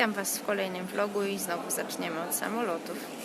Witam Was w kolejnym vlogu i znowu zaczniemy od samolotów.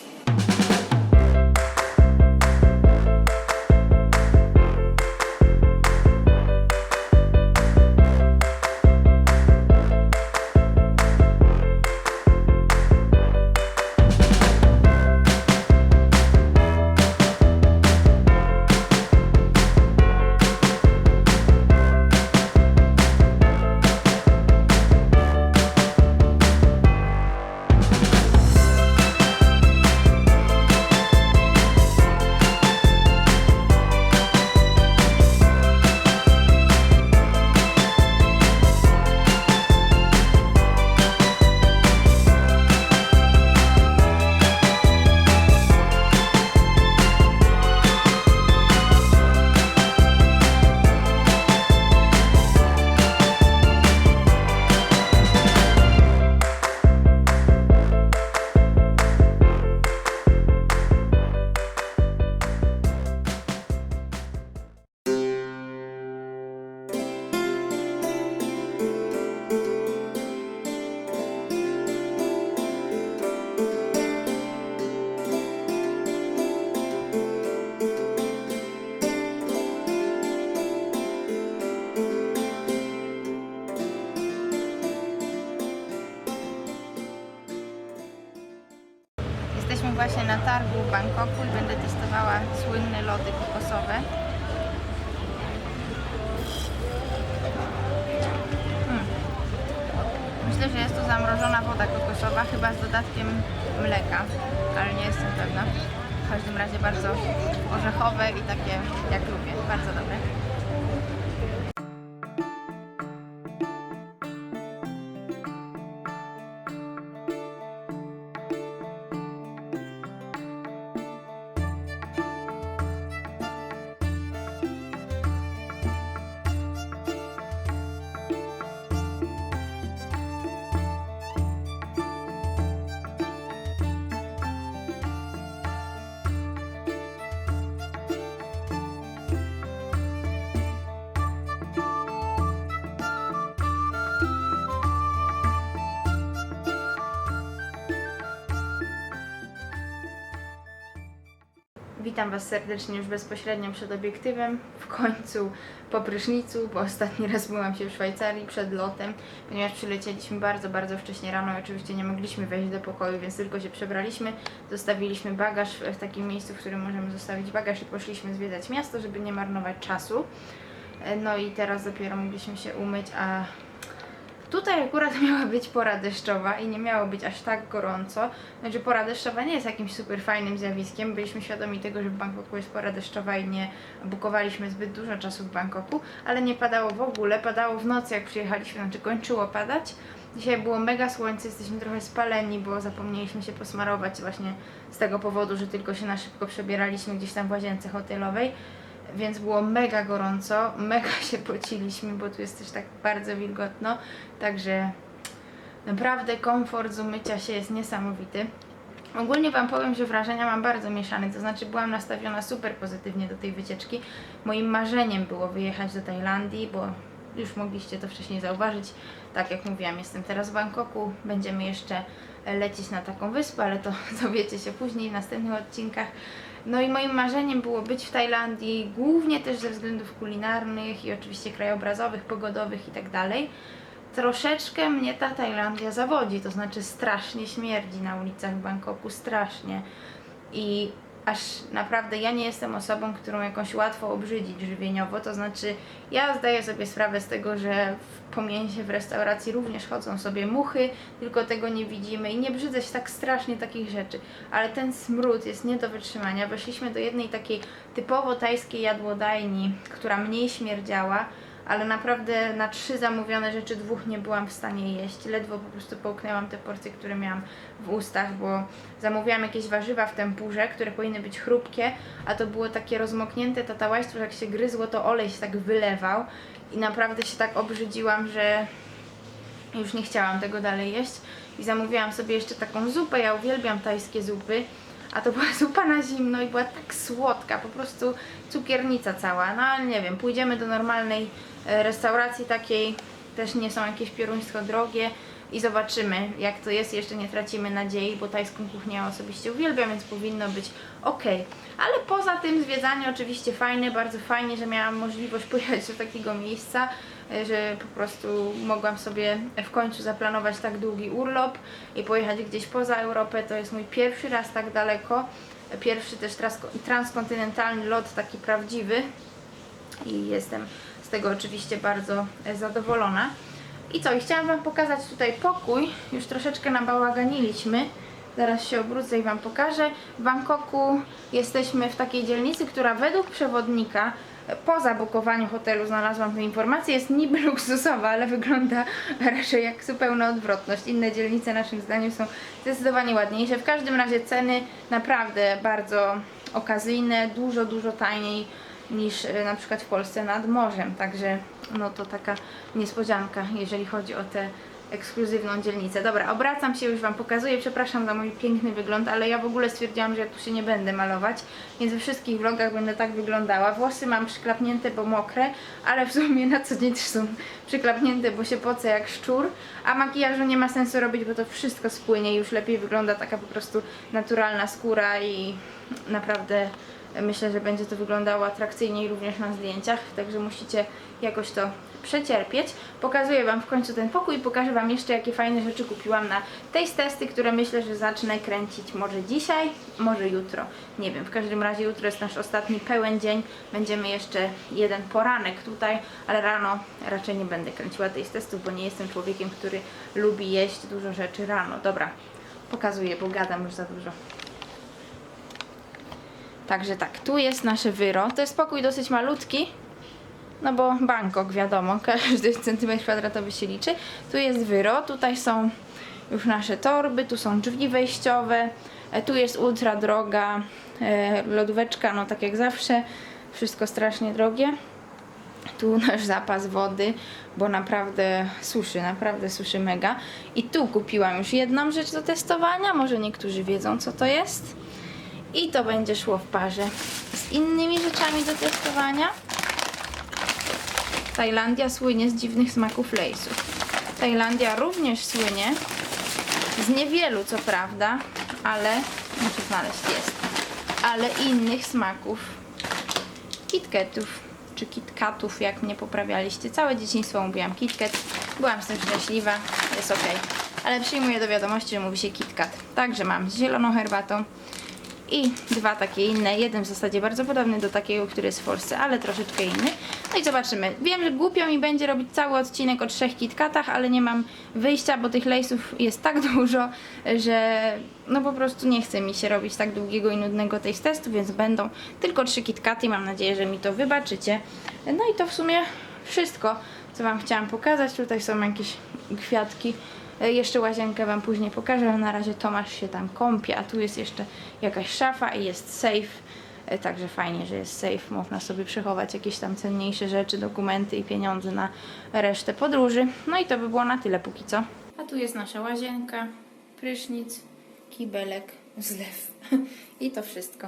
Bangkoku i będę testowała słynne lody kokosowe. Mm. Myślę, że jest to zamrożona woda kokosowa, chyba z dodatkiem mleka, ale nie jestem pewna. W każdym razie bardzo orzechowe i takie jak lubię, bardzo dobre. Witam Was serdecznie już bezpośrednio przed obiektywem, w końcu po prysznicu, bo ostatni raz byłam się w Szwajcarii przed lotem, ponieważ przylecieliśmy bardzo, bardzo wcześnie rano i oczywiście nie mogliśmy wejść do pokoju, więc tylko się przebraliśmy, zostawiliśmy bagaż w takim miejscu, w którym możemy zostawić bagaż i poszliśmy zwiedzać miasto, żeby nie marnować czasu. E, No i teraz dopiero mogliśmy się umyć, a Tutaj akurat miała być pora deszczowa i nie miało być aż tak gorąco. Znaczy pora deszczowa nie jest jakimś super fajnym zjawiskiem. Byliśmy świadomi tego, że w Bangkoku jest pora deszczowa i nie bukowaliśmy zbyt dużo czasu w Bangkoku, ale nie padało w ogóle. Padało w nocy jak przyjechaliśmy, znaczy kończyło padać. Dzisiaj było mega słońce, jesteśmy trochę spaleni, bo zapomnieliśmy się posmarować właśnie z tego powodu, że tylko się na szybko przebieraliśmy gdzieś tam w łazience hotelowej więc było mega gorąco, mega się pociliśmy, bo tu jest też tak bardzo wilgotno, także naprawdę komfort z umycia się jest niesamowity. Ogólnie Wam powiem, że wrażenia mam bardzo mieszane, to znaczy byłam nastawiona super pozytywnie do tej wycieczki. Moim marzeniem było wyjechać do Tajlandii, bo już mogliście to wcześniej zauważyć. Tak jak mówiłam, jestem teraz w Bangkoku, będziemy jeszcze lecieć na taką wyspę, ale to dowiecie się później w następnych odcinkach. No i moim marzeniem było być w Tajlandii, głównie też ze względów kulinarnych i oczywiście krajobrazowych, pogodowych i tak. Troszeczkę mnie ta Tajlandia zawodzi, to znaczy strasznie śmierdzi na ulicach Bangkoku, strasznie. I aż naprawdę ja nie jestem osobą, którą jakąś łatwo obrzydzić żywieniowo, to znaczy ja zdaję sobie sprawę z tego, że w pomięsie w restauracji również chodzą sobie muchy, tylko tego nie widzimy i nie brzydzę się tak strasznie takich rzeczy, ale ten smród jest nie do wytrzymania. Weszliśmy do jednej takiej typowo tajskiej jadłodajni, która mniej śmierdziała, ale naprawdę na trzy zamówione rzeczy dwóch nie byłam w stanie jeść. Ledwo po prostu połknęłam te porcje, które miałam w ustach, bo zamówiłam jakieś warzywa w tempurze, które powinny być chrupkie, a to było takie rozmoknięte tatałaństwo, jak się gryzło, to olej się tak wylewał. I naprawdę się tak obrzydziłam, że już nie chciałam tego dalej jeść. I zamówiłam sobie jeszcze taką zupę, ja uwielbiam tajskie zupy, a to była zupa na zimno i była tak słodka, po prostu cukiernica cała, no ale nie wiem, pójdziemy do normalnej e, restauracji takiej, też nie są jakieś pieruństwo drogie, i zobaczymy jak to jest. Jeszcze nie tracimy nadziei, bo tajską kuchnię ja osobiście uwielbiam, więc powinno być ok. Ale poza tym zwiedzanie oczywiście fajne, bardzo fajnie, że miałam możliwość pojechać do takiego miejsca, e, że po prostu mogłam sobie w końcu zaplanować tak długi urlop i pojechać gdzieś poza Europę. To jest mój pierwszy raz tak daleko. Pierwszy też transko- transkontynentalny lot, taki prawdziwy i jestem z tego oczywiście bardzo e, zadowolona. I co, i chciałam Wam pokazać tutaj pokój, już troszeczkę nabałaganiliśmy, zaraz się obrócę i Wam pokażę. W Bangkoku jesteśmy w takiej dzielnicy, która według przewodnika po zabukowaniu hotelu znalazłam tę informację, jest niby luksusowa, ale wygląda raczej jak zupełna odwrotność. Inne dzielnice naszym zdaniem są zdecydowanie ładniejsze. W każdym razie ceny naprawdę bardzo okazyjne, dużo, dużo taniej niż e, na przykład w Polsce nad morzem. Także no to taka niespodzianka, jeżeli chodzi o tę ekskluzywną dzielnicę. Dobra, obracam się, już Wam pokazuję. Przepraszam za mój piękny wygląd, ale ja w ogóle stwierdziłam, że ja tu się nie będę malować, więc we wszystkich vlogach będę tak wyglądała. Włosy mam przyklapnięte, bo mokre, ale w sumie na co dzień też są przyklapnięte, bo się pocę jak szczur, a makijażu nie ma sensu robić, bo to wszystko spłynie i już lepiej wygląda taka po prostu naturalna skóra i naprawdę Myślę, że będzie to wyglądało atrakcyjniej również na zdjęciach, także musicie jakoś to przecierpieć. Pokazuję Wam w końcu ten pokój i pokażę Wam jeszcze jakie fajne rzeczy kupiłam na taste testy, które myślę, że zacznę kręcić może dzisiaj, może jutro. Nie wiem, w każdym razie jutro jest nasz ostatni pełen dzień. Będziemy jeszcze jeden poranek tutaj, ale rano raczej nie będę kręciła taste testów, bo nie jestem człowiekiem, który lubi jeść dużo rzeczy rano. Dobra, pokazuję, bo gadam już za dużo. Także tak, tu jest nasze wyro. To jest pokój dosyć malutki, no bo Bangkok wiadomo, każdy centymetr kwadratowy się liczy. Tu jest wyro, tutaj są już nasze torby, tu są drzwi wejściowe, e, tu jest ultra droga e, lodóweczka, no tak jak zawsze, wszystko strasznie drogie. Tu nasz zapas wody, bo naprawdę suszy, naprawdę suszy mega. I tu kupiłam już jedną rzecz do testowania, może niektórzy wiedzą co to jest. I to będzie szło w parze z innymi rzeczami do testowania. Tajlandia słynie z dziwnych smaków lejsów. Tajlandia również słynie z niewielu co prawda, ale muszę znaleźć jest, ale innych smaków kitketów czy kitkatów, jak mnie poprawialiście. Całe dzieciństwo mówiłam kitkat, byłam z tym szczęśliwa, jest ok. Ale przyjmuję do wiadomości, że mówi się kitkat. Także mam z zieloną herbatą, i dwa takie inne. Jeden w zasadzie bardzo podobny do takiego, który jest w Polsce, ale troszeczkę inny. No i zobaczymy. Wiem, że głupio mi będzie robić cały odcinek o trzech KitKatach, ale nie mam wyjścia, bo tych lejsów jest tak dużo, że no po prostu nie chce mi się robić tak długiego i nudnego tej testu, więc będą tylko trzy KitKaty. Mam nadzieję, że mi to wybaczycie. No i to w sumie wszystko, co Wam chciałam pokazać. Tutaj są jakieś kwiatki Jeszcze łazienkę Wam później pokażę, ale na razie Tomasz się tam kąpie, a tu jest jeszcze jakaś szafa i jest safe. E, Także fajnie, że jest safe. Można sobie przechować jakieś tam cenniejsze rzeczy, dokumenty i pieniądze na resztę podróży. No i to by było na tyle póki co. A tu jest nasza łazienka, prysznic, kibelek, zlew. I to wszystko.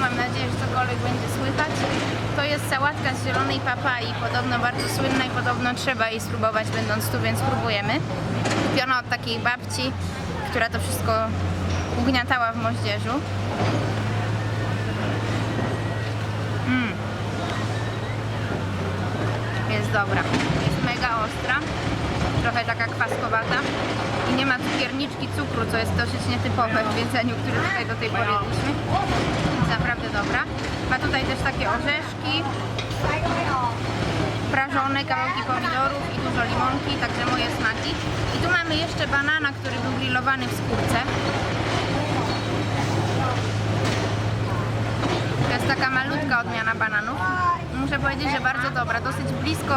Mam nadzieję, że cokolwiek będzie słychać. To jest sałatka z zielonej papai. Podobno bardzo słynna i podobno trzeba jej spróbować będąc tu, więc spróbujemy. Kupiona od takiej babci, która to wszystko ugniatała w moździerzu. Mm. Jest dobra. Jest mega ostra. Trochę taka kwaskowata. I nie ma cukierniczki cukru, co jest dosyć nietypowe w jedzeniu, które tutaj do tej pory jedliśmy. Jest naprawdę dobra. Ma tutaj też takie orzeszki, prażone kawałki pomidorów i dużo limonki, także moje smaki. I tu mamy jeszcze banana, który był grillowany w skórce. To jest taka malutka odmiana bananów. Muszę powiedzieć, że bardzo dobra. Dosyć blisko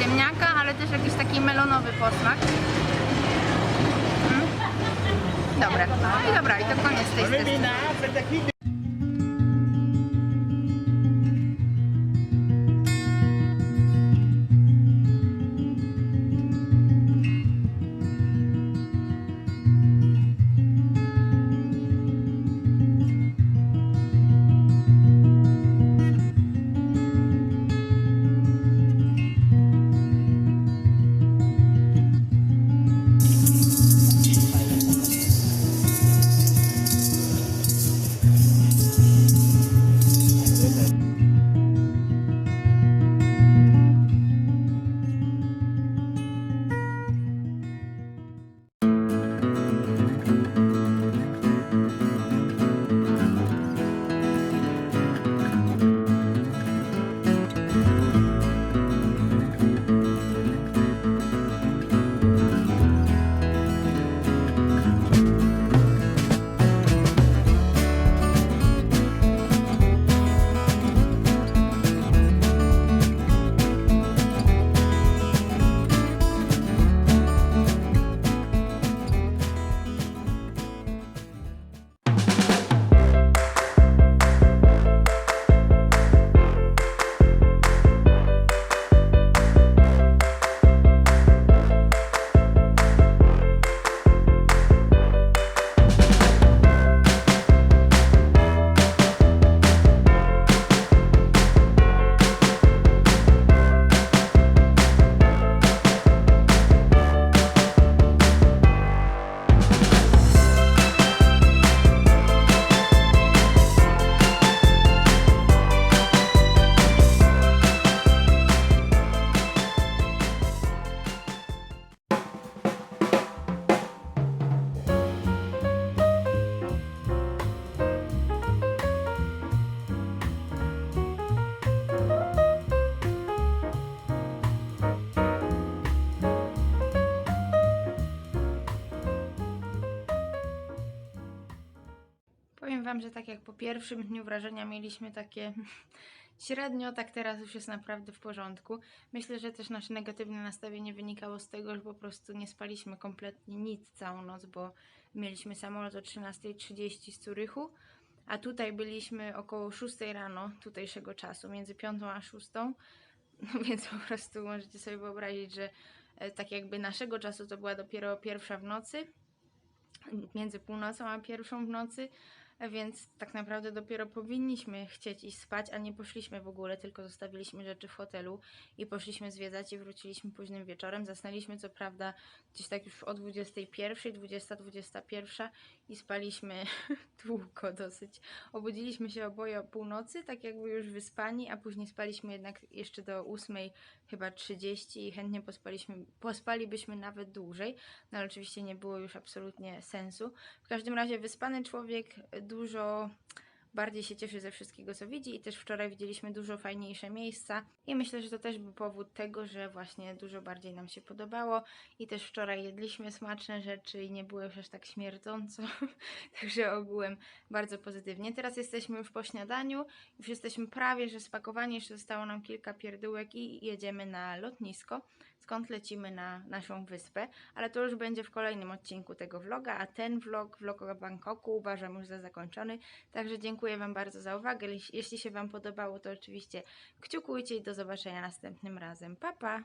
ziemniaka, ale też jakiś taki melonowy posmak. Mm. Dobre. No i dobra, i to koniec tej มั Wam, że tak jak po pierwszym dniu wrażenia mieliśmy takie średnio, tak teraz już jest naprawdę w porządku. Myślę, że też nasze negatywne nastawienie wynikało z tego, że po prostu nie spaliśmy kompletnie nic całą noc, bo mieliśmy samolot o 13.30 z Curychu, a tutaj byliśmy około 6 rano tutejszego czasu, między 5 a 6. No więc po prostu możecie sobie wyobrazić, że e, tak jakby naszego czasu to była dopiero pierwsza w nocy, między północą a pierwszą w nocy, więc tak naprawdę dopiero powinniśmy chcieć iść spać, a nie poszliśmy w ogóle, tylko zostawiliśmy rzeczy w hotelu i poszliśmy zwiedzać i wróciliśmy późnym wieczorem. Zasnęliśmy co prawda gdzieś tak już o 21, 20, 21 i spaliśmy długo dosyć. Obudziliśmy się oboje o północy, tak jakby już wyspani, a później spaliśmy jednak jeszcze do 8 chyba 30 i chętnie pospaliśmy, pospalibyśmy nawet dłużej, no ale oczywiście nie było już absolutnie sensu. W każdym razie wyspany człowiek dużo bardziej się cieszy ze wszystkiego, co widzi i też wczoraj widzieliśmy dużo fajniejsze miejsca i myślę, że to też był powód tego, że właśnie dużo bardziej nam się podobało i też wczoraj jedliśmy smaczne rzeczy i nie było już aż tak śmierdząco, także ogółem bardzo pozytywnie. Teraz jesteśmy już po śniadaniu, już jesteśmy prawie, że spakowani, jeszcze zostało nam kilka pierdółek i jedziemy na lotnisko, skąd lecimy na naszą wyspę, ale to już będzie w kolejnym odcinku tego vloga, a ten vlog, vlog o Bangkoku uważam już za zakończony, także dziękuję Dziękuję Wam bardzo za uwagę. Jeśli się Wam podobało, to oczywiście kciukujcie i do zobaczenia następnym razem. Pa, pa!